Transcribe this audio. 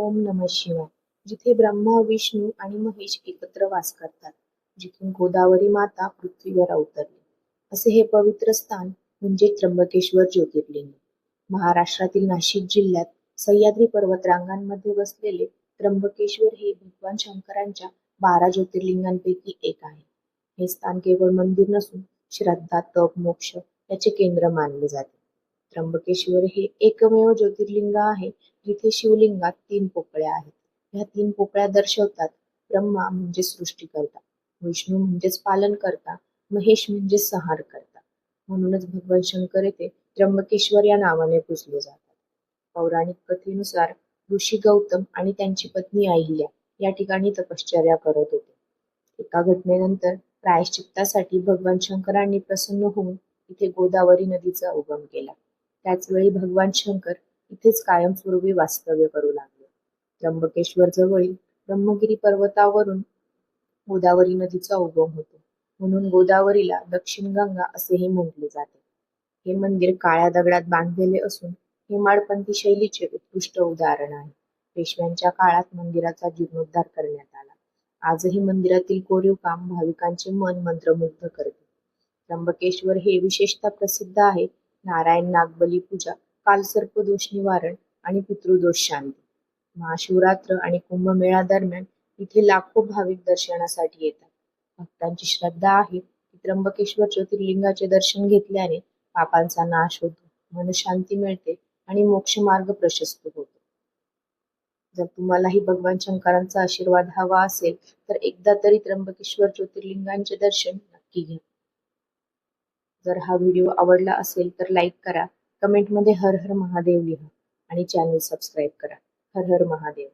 ओम नम शिवाय जिथे ब्रह्मा विष्णू आणि महेश एकत्र वास करतात जिथून गोदावरी माता पृथ्वीवर अवतरली. असे हे पवित्र स्थान म्हणजे त्र्यंबकेश्वर ज्योतिर्लिंग. महाराष्ट्रातील नाशिक जिल्ह्यात सह्याद्री पर्वतरांगांमध्ये वसलेले त्र्यंबकेश्वर हे भगवान शंकरांच्या बारा ज्योतिर्लिंगांपैकी एक आहे. हे स्थान केवळ मंदिर नसून श्रद्धा तप मोक्ष याचे केंद्र मानले जाते. त्र्यंबकेश्वर हे एकमेव ज्योतिर्लिंग आहे जिथे शिवलिंगात तीन पोकळ्या आहेत. ह्या तीन पोकळ्या दर्शवतात ब्रह्मा म्हणजे सृष्टी करता विष्णू म्हणजेच पालन करता महेश म्हणजे संहार करता म्हणूनच भगवान शंकर येथे त्र्यंबकेश्वर या नावाने पूजले जातात. पौराणिक कथेनुसार ऋषी गौतम आणि त्यांची पत्नी अहिल्या या ठिकाणी तपश्चर्या करत होते. एका घटनेनंतर प्रायश्चित्तासाठी भगवान शंकरांनी प्रसन्न होऊन इथे गोदावरी नदीचा उगम केला. त्याचवेळी भगवान शंकर इथेच कायमस्वरूपी वास्तव्य करू लागले. त्र्यंबकेश्वर जवळील ब्रह्मगिरी पर्वतावरून गोदावरी नदीचा उगम होतो. म्हणून गोदावरीला दक्षिण गंगा असेही म्हटले जाते. हे मंदिर काळ्या दगडात बांधलेले असून हेमाडपंथी शैलीचे उत्कृष्ट उदाहरण आहे. पेशव्यांच्या काळात मंदिराचा जीर्णोद्धार करण्यात आला. आजही मंदिरातील कोरीव काम भाविकांचे मन मंत्रमुग्ध करते. त्र्यंबकेश्वर हे विशेषतः प्रसिद्ध आहे. नारायण नागबली पूजा कालसर्प दोष निवारण आणि पितृदोष शांती. महाशिवरात्र आणि कुंभमेळा दरम्यान इथे लाखो भाविक दर्शनासाठी येतात. भक्तांची श्रद्धा आहे की त्र्यंबकेश्वर ज्योतिर्लिंगाचे दर्शन घेतल्याने पापांचा नाश होतो मनशांती मिळते आणि मोक्ष मार्ग प्रशस्त होतो. जर तुम्हालाही भगवान शंकरांचा आशीर्वाद हवा असेल तर एकदा तरी त्र्यंबकेश्वर ज्योतिर्लिंगांचे दर्शन नक्की घ्या. जर हा व्हिडिओ आवडला असेल तर लाईक करा. कमेंटमध्ये हर हर महादेव लिहा आणि चॅनल सबस्क्राईब करा. हर हर महादेव.